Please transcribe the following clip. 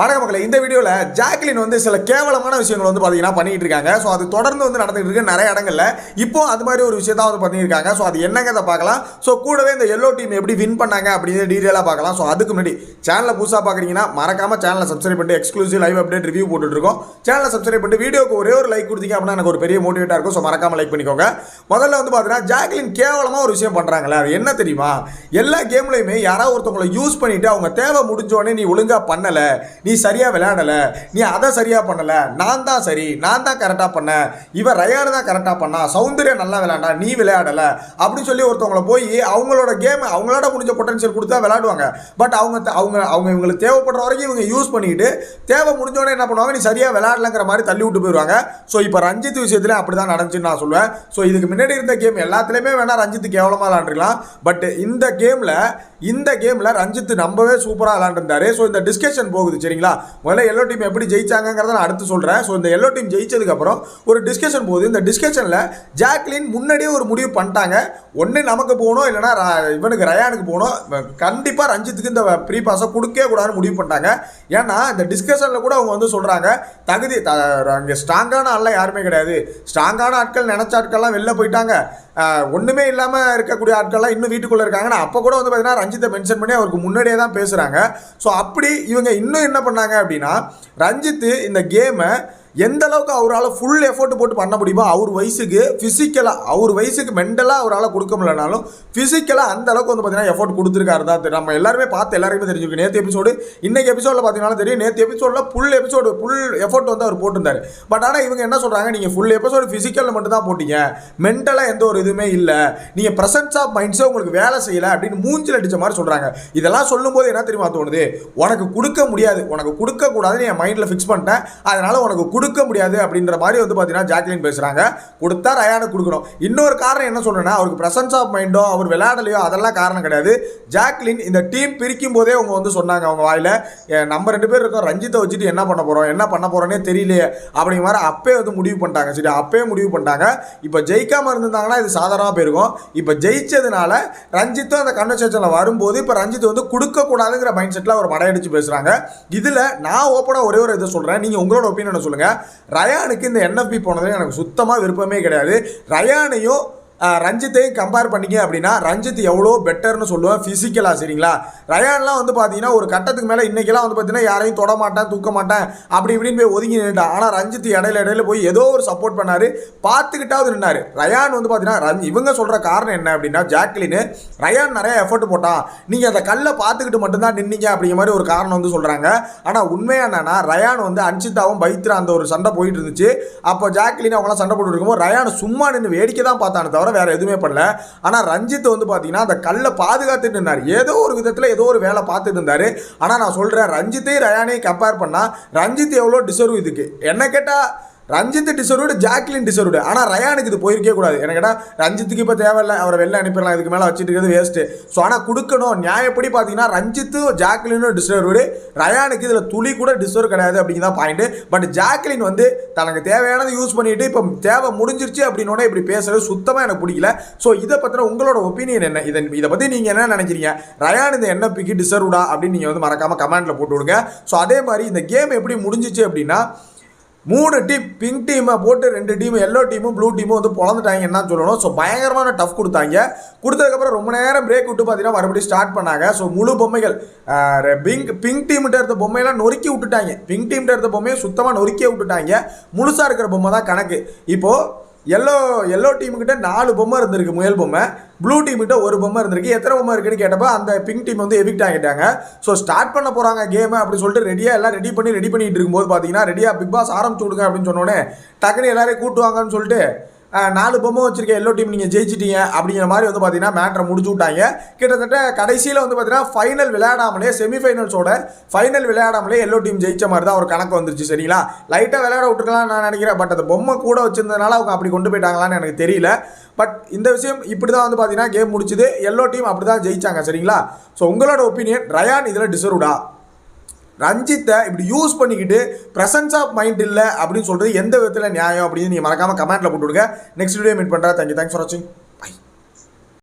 வணக்க மக்களே இந்த வீடியோவில் ஜாக்லின் வந்து சில கேவலமான விஷயங்கள் வந்து பார்த்தீங்கன்னா பண்ணிட்டு இருக்காங்க. ஸோ அது தொடர்ந்து வந்து நடந்துகிட்டு இருக்கு நிறைய இடங்கள்ல. இப்போ அது மாதிரி ஒரு விஷயத்த வந்து பண்ணியிருக்காங்க. ஸோ அது என்னங்கிறத பார்க்கலாம். ஸோ கூடவே இந்த எல்லோ டீம் எப்படி வின் பண்ணாங்க அப்படின்னு டீட்டெயிலாக பார்க்கலாம். ஸோ அதுக்கு முன்னாடி சேனலை புதுசாக பார்க்குறீங்கன்னா மறக்காம சேனலை சப்ஸ்கிரைப் பண்ணிட்டு எக்ஸ்க்ளூசிவ் லைவ் அப்டேட் ரிவ்யூ போட்டுட்டு இருக்கோம். சேனலை சப்ஸ்கிரைப் பண்ணிட்டு வீடியோக்கு ஒரே ஒரு லைக் கொடுத்தீங்க அப்படின்னா எனக்கு ஒரு பெரிய மோட்டிவேட்டாக இருக்கும். ஸோ மறக்காம லைக் பண்ணிக்கோங்க. முதல்ல வந்து பார்த்தீங்கன்னா ஜாக்லின் கேவலமாக ஒரு விஷயம் பண்ணுறாங்களே அது என்ன தெரியுமா? எல்லா கேம்லையுமே யாராவது ஒருத்தவங்களை யூஸ் பண்ணிவிட்டு அவங்க தேவை முடிஞ்சோடனே நீ ஒழுங்காக பண்ணலை. நீ சரியாக விளையாடலை நீ அதை சரியாக பண்ணலை நான் தான் சரி நான் தான் கரெக்டாக பண்ணேன் இவன் ரயானு தான் கரெக்டாக பண்ணா சௌந்தர்யா நல்லா விளையாண்டா நீ விளையாடலை அப்படின்னு சொல்லி ஒருத்தவங்கள போய் அவங்களோட கேம் அவங்களோட முடிஞ்ச பொட்டன்ஷியல் கொடுத்தா விளையாடுவாங்க. பட் அவங்க அவங்க அவங்க இவங்களுக்கு தேவைப்படுற வரைக்கும் இவங்க யூஸ் பண்ணிக்கிட்டு தேவை முடிஞ்சோடனே என்ன பண்ணுவாங்க நீ சரியாக விளையாடலங்கிற மாதிரி தள்ளி விட்டு போயிடுவாங்க. ஸோ இப்போ ரஞ்சித் விஷயத்தில் அப்படி தான் நடந்துச்சுன்னு நான் சொல்லுவேன் ஸோ இதுக்கு முன்னாடி இருந்த கேம் எல்லாத்துலேயுமே வேணால் ரஞ்சித் கேவலமாக விளாண்டுருக்கலாம் பட் இந்த கேமில் இந்த கேமில் ரஞ்சித் நம்பவே சூப்பராக விளாண்டுருந்தாரு ஸோ இந்த டிஸ்கஷன் போகுது சரிங்களா? முதல்ல எல்லோ டீம் எப்படி ஜெயிச்சாங்கங்கிறத நான் அடுத்து சொல்கிறேன் ஸோ இந்த எல்லோ டீம் ஜெயிச்சதுக்கப்புறம் ஒரு டிஸ்கஷன் போகுது. இந்த டிஸ்கஷனில் ஜாக்லின் முன்னாடியே ஒரு முடிவு பண்ணிட்டாங்க. ஒன்று நமக்கு போகணும் இல்லைனா ர- இவனுக்கு ரயானுக்கு போகணும். கண்டிப்பாக ரஞ்சித்துக்கு இந்த ப்ரீ பாஸை கொடுக்கவே கூடாதுன்னு முடிவு பண்ணிட்டாங்க. ஏன்னா இந்த டிஸ்கஷனில் கூட அவங்க வந்து சொல்கிறாங்க தகுதி த அங்கே ஸ்ட்ராங்கான ஆள்லாம் யாருமே கிடையாது. ஸ்ட்ராங்கான ஆட்கள் நினச்ச ஆட்கள்லாம் வெளில போயிட்டாங்க. ஒன்றுமே இல்லாமல் இருக்கக்கூடிய ஆட்கள்லாம் இன்னும் வீட்டுக்குள்ளே இருக்காங்கன்னா அப்போ கூட வந்து பார்த்தீங்கன்னா ரஞ்சித்தை மென்ஷன் பண்ணி அவருக்கு முன்னாடியே தான் பேசுகிறாங்க ஸோ அப்படி இவங்க இன்னும் என்ன பண்ணாங்க அப்படின்னா ரஞ்சித்து இந்த கேமை எந்த அளவுக்கு அவரால் ஃபுல் எஃபோர்ட் போட்டு பண்ண முடியுமோ அவர் வயசுக்கு ஃபிசிக்கலாக அவர் வயசுக்கு மென்டலாக அவரால் கொடுக்க முடியலனாலும் ஃபிசிக்கலாக அந்த அளவுக்கு வந்து பார்த்தீங்கன்னா எஃபோர்ட் கொடுத்துருக்காரு தான் நம்ம எல்லாருமே பார்த்து எல்லாருமே தெரிஞ்சுக்கணும் நேற்று எபிசோடு இன்னைக்கு எபிசோடில் பார்த்தீங்கன்னா தெரியும். நேற்று எபிசோடில் ஃபுல் எபிசோடு ஃபுல் எஃபோர்ட் வந்து அவர் போட்டிருந்தார். பட் ஆனால் இவங்க என்ன சொல்கிறாங்க நீங்கள் ஃபுல் எபிசோடு ஃபிசிக்கலில் மட்டும் தான் போட்டீங்க. மென்டலாக எந்த ஒரு இதுவுமே இல்லை. நீங்கள் ப்ரெசன்ஸ் ஆஃப் மைண்ட்ஸே உங்களுக்கு வேலை செய்யலை அப்படின்னு மூஞ்சில் அடித்த மாதிரி சொல்கிறாங்க இதெல்லாம் சொல்லும்போது என்ன தெரியுமா தோணுது? உனக்கு கொடுக்க முடியாது. உனக்கு கொடுக்கக்கூடாதுன்னு என் மைண்டில் ஃபிக்ஸ் பண்ணிட்டேன். அதனால் உனக்கு கொடுக்க முடியாது அப்படின்ற மாதிரி வந்து பார்த்தீங்கன்னா ஜாக்லின் பேசுகிறாங்க கொடுத்தா ரயானுக்கு கொடுக்கணும். இன்னொரு காரணம் என்ன சொல்றேன்னா அவருக்கு ப்ரெசன்ஸ் ஆஃப் மைண்டோ அவர் விளையாடலையோ அதெல்லாம் காரணம் கிடையாது. ஜாக்லின் இந்த டீம் பிரிக்கும் போதே அவங்க வந்து சொன்னாங்க அவங்க வாயில் நம்ம ரெண்டு பேர் இருக்கோம் ரஞ்சித்தை வச்சுட்டு என்ன பண்ண போகிறோம் என்ன பண்ண போகிறோனே தெரியலையே அப்படிங்கிற மாதிரி அப்பே வந்து முடிவு பண்ணிட்டாங்க. சரி அப்பே முடிவு பண்ணிட்டாங்க. இப்போ ஜெயிக்காமல் இருந்திருந்தாங்கன்னா இது சாதாரணமாக போயிருக்கும். இப்போ ஜெயிச்சதுனால ரஞ்சித்தும் அந்த கன்வர்சேஷனில் வரும்போது இப்போ ரஞ்சித் வந்து கொடுக்கக்கூடாதுங்கிற மைண்ட் செட்டில் அவர் மடையடிச்சு பேசுகிறாங்க இதில் நான் ஓப்பனாக ஒரே ஒரு இதை சொல்கிறேன் நீங்கள் உங்களோட ஒப்பீனியனை சொல்லுங்க. ரயானுக்கு இந்த என்எஃப்பி போனதுல எனக்கு சுத்தமாக விருப்பமே கிடையாது. ரயானையும் ரஞ்சித்தையும் கம்பேர் பண்ணிங்க அப்படின்னா ரஞ்சித் எவ்வளோ பெட்டர்னு சொல்லுவேன் ஃபிசிக்கலாக சரிங்களா? ரயான்லாம் வந்து பார்த்தீங்கன்னா ஒரு கட்டத்துக்கு மேலே இன்றைக்கெலாம் வந்து பார்த்தீங்கன்னா யாரையும் தொட மாட்டேன் தூக்க மாட்டேன் அப்படி இப்படின்னு போய் ஒதுங்கி நின்றுட்டான் ஆனால் ரஞ்சித் இடையில இடையில போய் ஏதோ ஒரு சப்போர்ட் பண்ணார் பார்த்துக்கிட்டாவது நின்னார். ரயான் வந்து பார்த்தீங்கன்னா ரஞ்சி இவங்க சொல்கிற காரணம் என்ன அப்படின்னா ஜாக்லின் ரயான் நிறைய எஃபர்ட் போட்டான். நீங்கள் அந்த கல்லை பார்த்துக்கிட்டு மட்டும்தான் நின்னீங்க அப்படிங்கிற மாதிரி ஒரு காரணம் வந்து சொல்கிறாங்க ஆனால் உண்மையாக என்னன்னா ரயான் வந்து அன்சிதாவும் பைத்ரா அந்த ஒரு சண்டை போயிட்டு இருந்துச்சு. அப்போ ஜாக்லின் அவங்களாம் சண்டை போட்டு இருக்கும்போது ரயான் சும்மா நின்று வேடிக்கை தான் பார்த்தானே தவிர வேற எதுவுமே பண்ணல ஆனால் ரஞ்சித் வந்து பார்த்தீங்கன்னா அந்த கல்லை பாதுகாத்துட்டு இருந்தார். ஏதோ ஒரு விதத்தில் ஏதோ ஒரு வேலை பார்த்துட்டு இருந்தாரு. ஆனால் நான் சொல்கிறேன் ரஞ்சித்தையும் ரயானையும் கம்பேர் பண்ணால் ரஞ்சித் எவ்வளோ டிசர்வ் இதுக்கு? என்ன கேட்டால் ரஞ்சித் டிசர்வ்டு ஜாக்லின் டிசர்வ்டு ஆனால் ரயானுக்கு இது போயிருக்கே கூடாது. எனக்கு கேட்டால் ரஞ்சித்துக்கு இப்போ தேவையில்லை. அவரை வெளில அனுப்பிடலாம். இதுக்கு மேலே வச்சுட்டு இருக்கிறது வேஸ்ட்டு ஸோ ஆனால் கொடுக்கணும். நியாயப்படி பார்த்தீங்கன்னா ரஞ்சித்து ஜாக்லினும் டிசர்வ்டு ரயானுக்கு இதில் துளி கூட டிசர்வ் கிடையாது அப்படிங்கிற பாயிண்ட் பட் ஜாக்லின் வந்து தனக்கு தேவையானதை யூஸ் பண்ணிட்டு இப்போ தேவை முடிஞ்சிருச்சு அப்படின்னோட இப்படி பேசுறது சுத்தமாக எனக்கு பிடிக்கல. ஸோ இதை பற்றின உங்களோட ஒப்பீனியன் என்ன? இதை இதை பற்றி நீங்கள் என்ன நினைக்கிறீங்க? ரயான் இந்த என்எப்பிக்கு டிசர்வ்டா அப்படின்னு நீங்கள் வந்து மறக்காமல் கமெண்ட்டில் போட்டு விடுங்க. ஸோ அதே மாதிரி இந்த கேம் எப்படி முடிஞ்சிச்சு அப்படின்னா மூணு டீம் பிங்க் டீமை போட்டு ரெண்டு டீம் எல்லோ டீமும் ப்ளூ டீமும் வந்து பிறந்துட்டாங்கன்னு தான் சொல்லணும்? ஸோ பயங்கரமான டஃப் கொடுத்தாங்க. கொடுத்ததுக்கப்புறம் ரொம்ப நேரம் பிரேக் விட்டு பார்த்தீங்கன்னா மறுபடியும் ஸ்டார்ட் பண்ணாங்க. ஸோ முழு பொம்மைகள் பிங்க் பிங்க் டீம்கிட்ட இருந்த பொம்மையெல்லாம் நொறுக்கி விட்டுட்டாங்க. பிங்க் டீம்கிட்ட இருந்த பொம்மையை சுத்தமாக நொறுக்கியே விட்டுட்டாங்க. முழுசாக இருக்கிற பொம்மை தான் கணக்கு. இப்போது எல்லோ எல்லோ டீமுக்கிட்ட நாலு பொம்மை இருந்திருக்கு முயல் பொம்மை. ப்ளூ டீமுக்கிட்ட ஒரு பொம்மை இருந்திருக்கு. எத்தனை பொம்மை இருக்குன்னு கேட்டப்போ அந்த பிங்க் டீம் வந்து எவிக்ட் ஆகிட்டாங்க. ஸோ ஸ்டார்ட் பண்ண போகிறாங்க கேமை அப்படி சொல்லிட்டு ரெடியாக எல்லாம் ரெடி பண்ணி ரெடி பண்ணிட்டு இருக்கும்போது பார்த்தீங்கன்னா ரெடியாக பிக் பாஸ் ஆரம்பிச்சு விடுங்க அப்படின்னு சொன்னோன்னே டக்குனு எல்லாரையும் கூட்டுவாங்கன்னு சொல்லிட்டு நாலு பொம்மை வச்சிருக்க எல்லோ டீம் நீங்கள் ஜெயிச்சிட்டீங்க. அப்படிங்கிற மாதிரி வந்து பார்த்தீங்கன்னா மேட்ரை முடிச்சு விட்டாங்க. கிட்டத்தட்ட கடைசியில் வந்து பார்த்தீங்கன்னா ஃபைனல் விளையாடாமலே செமிஃபைனல்ஸோட ஃபைனல் விளையாடாமலே எல்லோ டீம் ஜெயிச்ச மாதிரி தான் ஒரு கணக்கு வந்துருச்சு. சரிங்களா? லைட்டாக விளையாட விட்டுருக்கலாம் நான் நினைக்கிறேன். பட் அந்த பொம்மை கூட வச்சிருந்ததுனால அவங்க அப்படி கொண்டு போயிட்டாங்களான்னு எனக்கு தெரியல. பட் இந்த விஷயம் இப்படி தான் வந்து பார்த்தீங்கன்னா கேம் முடிச்சுது. எல்லோ டீம் அப்படி தான் ஜெயிச்சாங்க. சரிங்களா? ஸோ உங்களோட ஒப்பீனியன் ரயான் இதில் டிசர்வ்டா ரஞ்சித்தை இப்படி யூஸ் பண்ணிக்கிட்டு ப்ரெசன்ஸ் ஆஃப் மைண்ட் இல்லை அப்படின்னு சொல்கிறது எந்த விதத்தில் நியாயம் அப்படின்னு நீங்கள் மறக்காமல் கமெண்ட்டில் போட்டுவிடுங்க நெக்ஸ்ட் வீடியோ மீட் பண்ணுறேன் தேங்க்யூ தேங்க்ஸ் ஃபார் வாட்சிங்